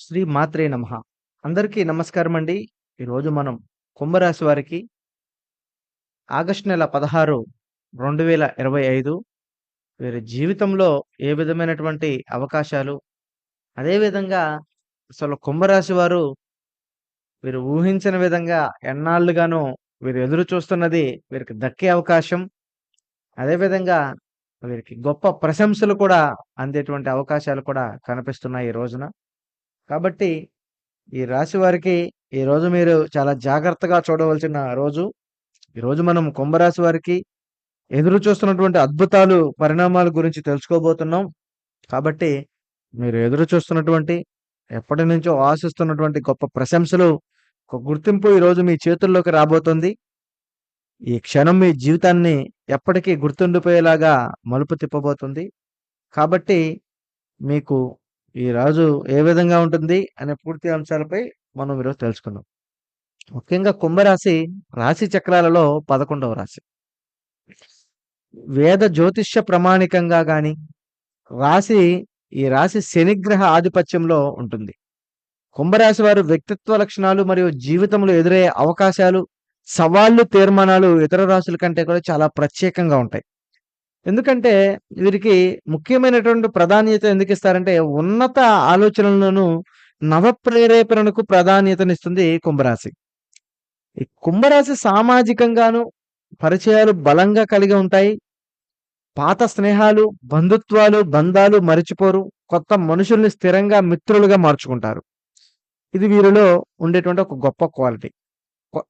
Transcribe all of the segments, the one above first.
శ్రీ మాత్రే నమః. అందరికీ నమస్కారం అండి ఈరోజు మనం కుంభరాశి వారికి ఆగస్టు నెల 16, 2025 వీరి జీవితంలో ఏ విధమైనటువంటి అవకాశాలు, అదేవిధంగా అసలు కుంభరాశి వారు వీరు ఊహించిన విధంగా ఎన్నాళ్ళుగానో వీరు ఎదురు చూస్తున్నది వీరికి దక్కే అవకాశం. అదేవిధంగా వీరికి గొప్ప ప్రశంసలు కూడా అందేటువంటి అవకాశాలు కూడా కనిపిస్తున్నాయి ఈ రోజున. కాబట్టి ఈ రాశి వారికి ఈరోజు మీరు చాలా జాగ్రత్తగా చూడవలసిన రోజు. ఈరోజు మనం కుంభరాశి వారికి ఎదురు చూస్తున్నటువంటి అద్భుతాలు, పరిణామాల గురించి తెలుసుకోబోతున్నాం. కాబట్టి మీరు ఎదురు చూస్తున్నటువంటి, ఎప్పటి నుంచో ఆశిస్తున్నటువంటి గొప్ప ప్రశంసలు, ఒక గుర్తింపు ఈరోజు మీ చేతుల్లోకి రాబోతుంది. ఈ క్షణం మీ జీవితాన్ని ఎప్పటికీ గుర్తుండిపోయేలాగా మలుపు తిప్పబోతుంది. కాబట్టి మీకు ఈ రాజు ఏ విధంగా ఉంటుంది అనే పూర్తి అంశాలపై మనం ఈరోజు తెలుసుకుందాం. ముఖ్యంగా కుంభరాశి రాశి చక్రాలలో 11వ రాశి. వేద జ్యోతిష్య ప్రమాణికంగా గాని, రాశి ఈ రాశి శనిగ్రహ ఆధిపత్యంలో ఉంటుంది. కుంభరాశి వారు వ్యక్తిత్వ లక్షణాలు మరియు జీవితంలో ఎదురయ్యే అవకాశాలు, సవాళ్ళు, తీర్మానాలు ఇతర రాశుల కంటే కూడా చాలా ప్రత్యేకంగా ఉంటాయి. ఎందుకంటే వీరికి ముఖ్యమైనటువంటి ప్రాధాన్యత ఎందుకు ఇస్తారంటే ఉన్నత ఆలోచనలను నవ ప్రేరేపణకు ప్రాధాన్యతనిస్తుంది కుంభరాశి. ఈ కుంభరాశి సామాజికంగాను పరిచయాలు బలంగా కలిగి ఉంటాయి. పాత స్నేహాలు, బంధుత్వాలు, బంధాలు మరిచిపోరు. కొత్త మనుషుల్ని స్థిరంగా మిత్రులుగా మార్చుకుంటారు. ఇది వీరిలో ఉండేటువంటి ఒక గొప్ప క్వాలిటీ. కొ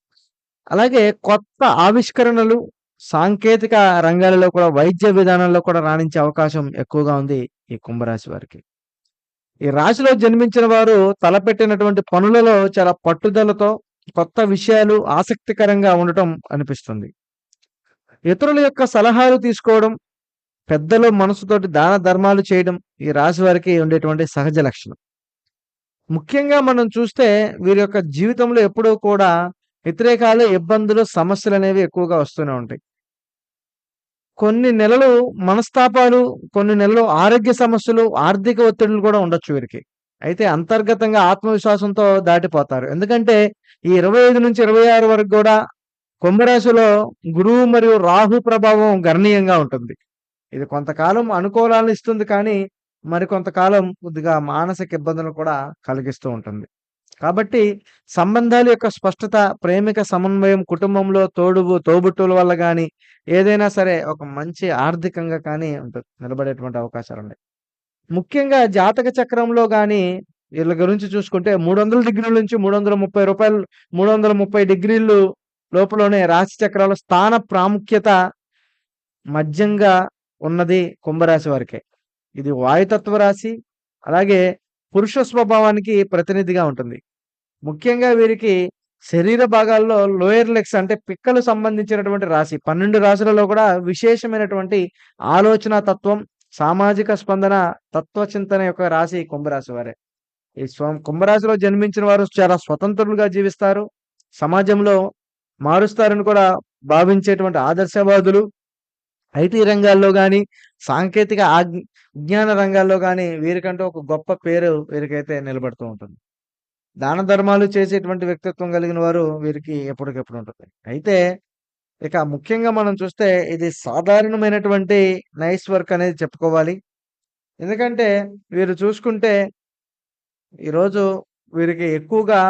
అలాగే కొత్త ఆవిష్కరణలు, సాంకేతిక రంగాలలో కూడా వైద్య విధానంలో కూడా రాణించే అవకాశం ఎక్కువగా ఉంది ఈ కుంభరాశి వారికి. ఈ రాశిలో జన్మించిన వారు తలపెట్టినటువంటి పనులలో చాలా పట్టుదలతో కొత్త విషయాలు ఆసక్తికరంగా ఉండటం అనిపిస్తుంది. ఇతరుల యొక్క సలహాలు తీసుకోవడం, పెద్దలు మనసుతోటి దాన ధర్మాలు చేయడం ఈ రాశి వారికి ఉండేటువంటి సహజ లక్షణం. ముఖ్యంగా మనం చూస్తే వీరి యొక్క జీవితంలో ఎప్పుడూ కూడా వ్యతిరేకాలు, ఇబ్బందులు, సమస్యలు అనేవి ఎక్కువగా వస్తూనే ఉంటాయి. కొన్ని నెలలు మనస్తాపాలు, కొన్ని నెలలు ఆరోగ్య సమస్యలు, ఆర్థిక ఒత్తిడులు కూడా ఉండొచ్చు వీరికి. అయితే అంతర్గతంగా ఆత్మవిశ్వాసంతో దాటిపోతారు. ఎందుకంటే ఈ 25-26 వరకు కూడా కుంభరాశిలో గురువు మరియు రాహు ప్రభావం గణనీయంగా ఉంటుంది. ఇది కొంతకాలం అనుకూలాలను ఇస్తుంది కానీ, మరి కొంతకాలం కొద్దిగా మానసిక ఇబ్బందులు కూడా కలిగిస్తూ ఉంటుంది. కాబట్టి సంబంధాల యొక్క స్పష్టత, ప్రేమిక సమన్వయం, కుటుంబంలో తోడువు తోబుట్టుల వల్ల కానీ ఏదైనా సరే ఒక మంచి ఆర్థికంగా కానీ ఉంటుంది. నిలబడేటువంటి అవకాశాలున్నాయి. ముఖ్యంగా జాతక చక్రంలో కానీ వీళ్ళ గురించి చూసుకుంటే 300 డిగ్రీల నుంచి మూడు వందల ముప్పై రూపాయలు 330 డిగ్రీలు లోపలనే రాశి చక్రాల స్థాన ప్రాముఖ్యత మధ్యంగా ఉన్నది కుంభరాశి వారికే. ఇది వాయుతత్వ రాశి. అలాగే పురుష స్వభావానికి ప్రతినిధిగా ఉంటుంది. ముఖ్యంగా వీరికి శరీర భాగాల్లో లోయర్ లెగ్స్ అంటే పిక్కలు సంబంధించినటువంటి రాశి. 12 రాశులలో కూడా విశేషమైనటువంటి ఆలోచన తత్వం, సామాజిక స్పందన, తత్వచింతన యొక్క రాశి కుంభరాశి వారే. ఈ స్వ కుంభరాశిలో జన్మించిన వారు చాలా స్వతంత్రులుగా జీవిస్తారు. సమాజంలో మారుస్తారని కూడా భావించేటువంటి ఆదర్శవాదులు. ఐటీ రంగాల్లో కానీ సాంకేతిక ఆగ్ విజ్ఞాన రంగాల్లో కానీ వీరికంటూ ఒక గొప్ప పేరు వీరికైతే నిలబడుతూ ఉంటుంది. దాన ధర్మాలు చేసేటువంటి వ్యక్తిత్వం కలిగిన వారు వీరికి ఎప్పటికెప్పుడు ఉంటుంది. అయితే ఇక ముఖ్యంగా మనం చూస్తే ఇది సాధారణమైనటువంటి నైస్ వర్క్ అనేది చెప్పుకోవాలి. ఎందుకంటే వీరు చూసుకుంటే ఈరోజు వీరికి ఎక్కువగా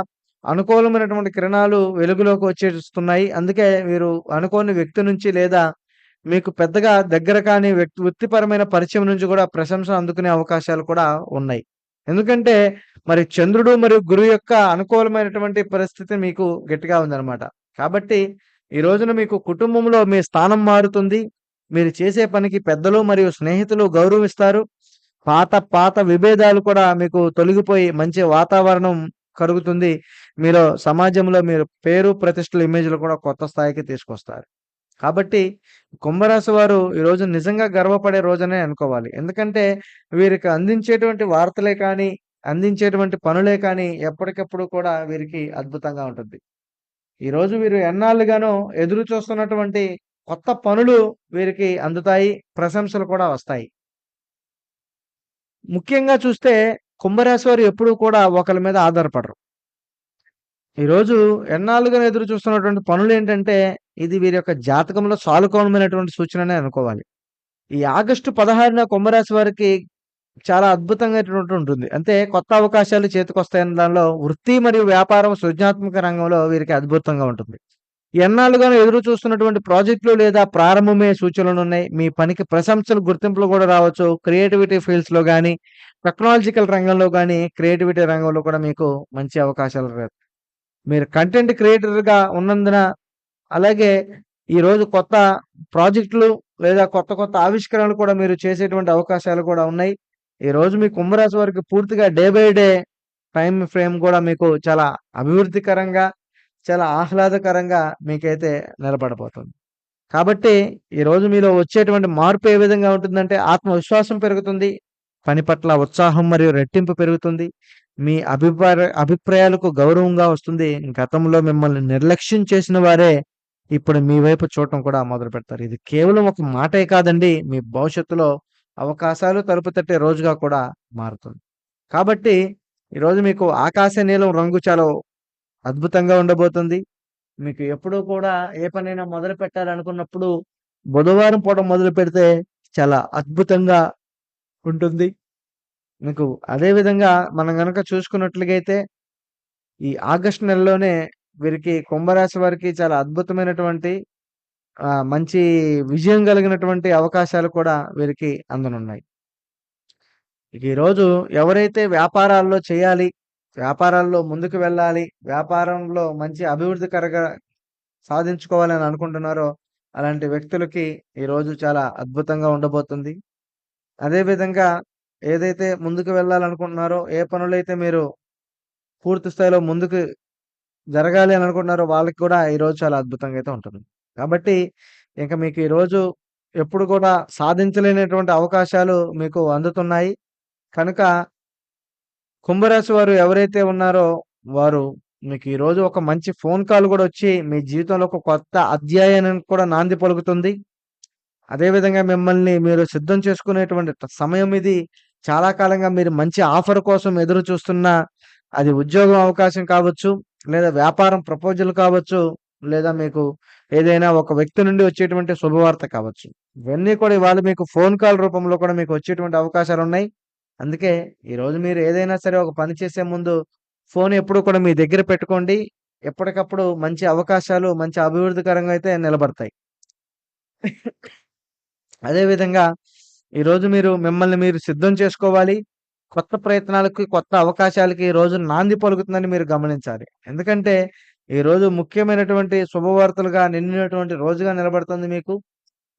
అనుకూలమైనటువంటి కిరణాలు వెలుగులోకి వచ్చేస్తున్నాయి. అందుకే వీరు అనుకోని వ్యక్తి నుంచి లేదా మీకు పెద్దగా దగ్గర కాని వ్యక్తి వృత్తిపరమైన పరిచయం నుంచి కూడా ప్రశంస అందుకునే అవకాశాలు కూడా ఉన్నాయి. ఎందుకంటే మరి చంద్రుడు మరియు గురువు యొక్క అనుకూలమైనటువంటి పరిస్థితి మీకు గట్టిగా ఉందన్నమాట. కాబట్టి ఈ రోజున మీకు కుటుంబంలో మీ స్థానం మారుతుంది. మీరు చేసే పనికి పెద్దలు మరియు స్నేహితులు గౌరవిస్తారు. పాత పాత విభేదాలు కూడా మీకు తొలగిపోయి మంచి వాతావరణం కలుగుతుంది. మీలో సమాజంలో మీరు పేరు, ప్రతిష్టలు, ఇమేజ్‌లు కూడా కొత్త స్థాయికి తీసుకొస్తారు. కాబట్టి కుంభరాశి వారు ఈరోజు నిజంగా గర్వపడే రోజనే అనుకోవాలి. ఎందుకంటే వీరికి అందించేటువంటి వార్తలే కానీ, అందించేటువంటి పనులే కానీ ఎప్పటికప్పుడు కూడా వీరికి అద్భుతంగా ఉంటుంది. ఈరోజు వీరు ఎన్నాళ్ళుగానో ఎదురు చూస్తున్నటువంటి కొత్త పనులు వీరికి అందుతాయి. ప్రశంసలు కూడా వస్తాయి. ముఖ్యంగా చూస్తే కుంభరాశి వారు ఎప్పుడూ కూడా ఒకరి మీద ఆధారపడరు. ఈరోజు ఎన్నాళ్ళుగానో ఎదురు చూస్తున్నటువంటి పనులు ఏంటంటే ఇది వీరి యొక్క జాతకంలో సానుకూలమైనటువంటి సూచన అనుకోవాలి. ఈ ఆగస్టు 16న కుంభరాశి వారికి చాలా అద్భుతంగా ఉంటుంది. అంటే కొత్త అవకాశాలు చేతికొస్తాయన్న దానిలో వృత్తి మరియు వ్యాపారం సృజనాత్మక రంగంలో వీరికి అద్భుతంగా ఉంటుంది. ఎన్నాళ్ళుగానో ఎదురు చూస్తున్నటువంటి ప్రాజెక్టులు లేదా ప్రారంభమే సూచనలు ఉన్నాయి మీ పనికి ప్రశంసలు, గుర్తింపులు కూడా రావచ్చు. క్రియేటివిటీ ఫీల్డ్స్‌లో కానీ టెక్నాలజికల్ రంగంలో కానీ క్రియేటివిటీ రంగంలో కూడా మీకు మంచి అవకాశాలు మీరు కంటెంట్ క్రియేటర్‌గా ఉన్నందున అలాగే ఈరోజు కొత్త ప్రాజెక్టులు లేదా కొత్త కొత్త ఆవిష్కరణలు కూడా మీరు చేసేటువంటి అవకాశాలు కూడా ఉన్నాయి. ఈరోజు మీ కుంభరాశి వారికి పూర్తిగా day by day time frame కూడా మీకు చాలా అభివృద్ధికరంగా, చాలా ఆహ్లాదకరంగా మీకైతే నిలబడబోతుంది. కాబట్టి ఈరోజు మీలో వచ్చేటువంటి మార్పు ఏ విధంగా ఉంటుందంటే ఆత్మవిశ్వాసం పెరుగుతుంది. పని పట్ల ఉత్సాహం మరియు రెట్టింపు పెరుగుతుంది. మీ అభిప్రాయ అభిప్రాయాలకు గౌరవంగా వస్తుంది. గతంలో మిమ్మల్ని నిర్లక్ష్యం చేసిన వారే ఇప్పుడు మీ వైపు చూడటం కూడా మొదలు పెడతారు ఇది కేవలం ఒక మాటే కాదండి. మీ భవిష్యత్తులో అవకాశాలు తలుపు తట్టే రోజుగా కూడా మారుతుంది. కాబట్టి ఈరోజు మీకు ఆకాశ నీలం రంగు చాలా అద్భుతంగా ఉండబోతుంది. మీకు ఎప్పుడూ కూడా ఏ పనైనా మొదలు పెట్టాలనుకున్నప్పుడు బుధవారం పూట మొదలుపెడితే చాలా అద్భుతంగా ఉంటుంది. మీకు అదే విధంగా మనం కనుక చూసుకున్నట్లుగైతే ఈ ఆగస్టు నెలలోనే వీరికి కుంభరాశి వారికి చాలా అద్భుతమైనటువంటి మంచి విజయం కలిగినటువంటి అవకాశాలు కూడా వీరికి అందనున్నాయి. ఈరోజు ఎవరైతే వ్యాపారాల్లో చేయాలి, వ్యాపారాల్లో ముందుకు వెళ్ళాలి, వ్యాపారంలో మంచి అభివృద్ధికరంగా సాధించుకోవాలని అనుకుంటున్నారో అలాంటి వ్యక్తులకి ఈరోజు చాలా అద్భుతంగా ఉండబోతుంది. అదే విధంగా ఏదైతే ముందుకు వెళ్ళాలనుకుంటున్నారో, ఏ పనులైతే మీరు పూర్తి స్థాయిలో ముందుకు జరగాలి అని అనుకుంటున్నారో వాళ్ళకి కూడా ఈరోజు చాలా అద్భుతంగా అయితే ఉంటుంది. కాబట్టి ఇంకా మీకు ఈరోజు ఎప్పుడు కూడా సాధించలేనటువంటి అవకాశాలు మీకు అందుతున్నాయి. కనుక కుంభరాశి వారు ఎవరైతే ఉన్నారో వారు మీకు ఈరోజు ఒక మంచి ఫోన్ కాల్ కూడా వచ్చి మీ జీవితంలో ఒక కొత్త అధ్యాయానికి కూడా నాంది పలుకుతుంది. అదేవిధంగా మిమ్మల్ని మీరు సిద్ధం చేసుకునేటువంటి సమయం ఇది. చాలా కాలంగా మీరు మంచి ఆఫర్ కోసం ఎదురు చూస్తున్న అది ఉద్యోగం అవకాశం కావచ్చు, లేదా వ్యాపారం ప్రపోజల్ కావచ్చు, లేదా మీకు ఏదైనా ఒక వ్యక్తి నుండి వచ్చేటువంటి శుభవార్త కావచ్చు. ఇవన్నీ కూడా ఇవాళ మీకు ఫోన్ కాల్ రూపంలో కూడా మీకు వచ్చేటువంటి అవకాశాలు ఉన్నాయి అందుకే ఈరోజు మీరు ఏదైనా సరే ఒక పని చేసే ముందు ఫోన్ ఎప్పుడు కూడా మీ దగ్గర పెట్టుకోండి. ఎప్పటికప్పుడు మంచి అవకాశాలు, మంచి అభివృద్ధికరంగా అయితే నిలబడతాయి. అదేవిధంగా ఈరోజు మీరు మిమ్మల్ని మీరు సిద్ధం చేసుకోవాలి. కొత్త ప్రయత్నాలకి, కొత్త అవకాశాలకి ఈ రోజు నాంది పలుకుతుందని మీరు గమనించాలి. ఎందుకంటే ఈరోజు ముఖ్యమైనటువంటి శుభవార్తలుగా నిండినటువంటి రోజుగా నిలబడుతుంది మీకు.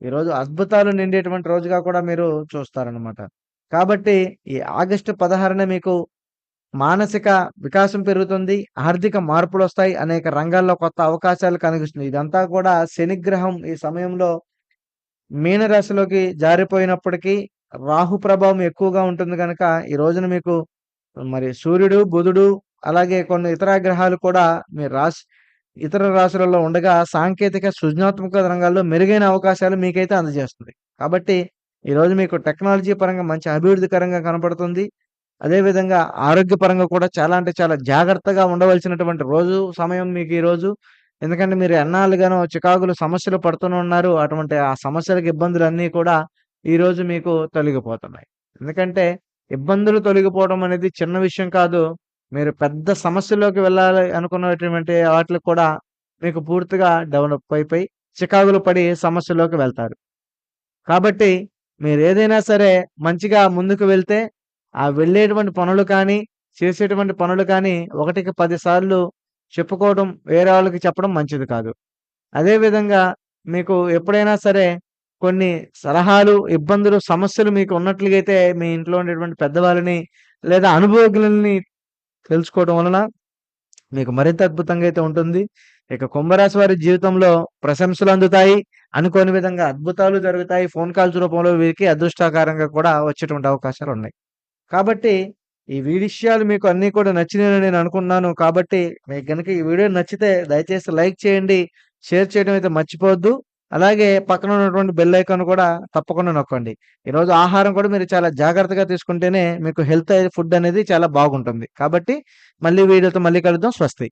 ఈరోజు అద్భుతాలు నిండేటువంటి రోజుగా కూడా మీరు చూస్తారనమాట. కాబట్టి ఈ ఆగస్టు 16న మీకు మానసిక వికాసం పెరుగుతుంది. ఆర్థిక మార్పులు వస్తాయి అనేక రంగాల్లో కొత్త అవకాశాలు కనిపిస్తుంది. ఇదంతా కూడా శనిగ్రహం ఈ సమయంలో మీనరాశిలోకి జారిపోయినప్పటికీ రాహు ప్రభావం ఎక్కువగా ఉంటుంది కనుక ఈ రోజున మీకు మరి సూర్యుడు, బుధుడు అలాగే కొన్ని ఇతర గ్రహాలు కూడా మీ రాశి ఇతర రాశులలో ఉండగా సాంకేతిక, సృజనాత్మక రంగాల్లో మెరుగైన అవకాశాలు మీకైతే అందజేస్తుంది. కాబట్టి ఈరోజు మీకు టెక్నాలజీ పరంగా మంచి అభివృద్ధికరంగా కనపడుతుంది. అదేవిధంగా ఆరోగ్యపరంగా కూడా చాలా అంటే చాలా జాగ్రత్తగా ఉండవలసినటువంటి రోజు, సమయం మీకు ఈరోజు. ఎందుకంటే మీరు ఎన్నాళ్ళుగానో చికాకులు సమస్యలు పడుతూనే ఉన్నారు. అటువంటి ఆ సమస్యలకు ఇబ్బందులన్నీ కూడా ఈరోజు మీకు తొలగిపోతున్నాయి. ఎందుకంటే ఇబ్బందులు తొలగిపోవడం అనేది చిన్న విషయం కాదు. మీరు పెద్ద సమస్యలోకి వెళ్ళాలి అనుకున్నటువంటి వాటికి కూడా మీకు పూర్తిగా డెవలప్ అయిపోయి చికాకులు పడి సమస్యలోకి వెళ్తారు. కాబట్టి మీరు ఏదైనా సరే మంచిగా ముందుకు వెళ్తే ఆ వెళ్ళేటువంటి పనులు కానీ, చేసేటువంటి పనులు కానీ ఒకటికి పదిసార్లు చెప్పుకోవడం, వేరే వాళ్ళకి చెప్పడం మంచిది కాదు. అదేవిధంగా మీకు ఎప్పుడైనా సరే కొన్ని సలహాలు, ఇబ్బందులు, సమస్యలు మీకు ఉన్నట్లుగైతే మీ ఇంట్లో ఉండేటువంటి పెద్దవాళ్ళని లేదా అనుభవజ్ఞులని తెలుసుకోవడం వలన మీకు మరింత అద్భుతంగా అయితే ఉంటుంది. ఇక కుంభరాశి వారి జీవితంలో ప్రశంసలు అందుతాయి. అనుకోని విధంగా అద్భుతాలు జరుగుతాయి. ఫోన్ కాల్స్ రూపంలో వీరికి అదృష్టాకారంగా కూడా వచ్చేటువంటి అవకాశాలు ఉన్నాయి కాబట్టి ఈ విషయాలు మీకు అన్నీ కూడా నచ్చినాయని నేను అనుకున్నాను కాబట్టి మీకు కనుక ఈ వీడియో నచ్చితే దయచేసి లైక్ చేయండి. షేర్ చేయడం అయితే మర్చిపోవద్దు. అలాగే పక్కన ఉన్నటువంటి బెల్ ఐకాన్ కూడా తప్పకుండా నొక్కండి. ఈరోజు ఆహారం కూడా మీరు చాలా జాగ్రత్తగా తీసుకుంటేనే మీకు హెల్త్ ఫుడ్ అనేది చాలా బాగుంటుంది. కాబట్టి మళ్ళీ వీడియోతో మళ్ళీ కలుద్దాం. స్వస్తి.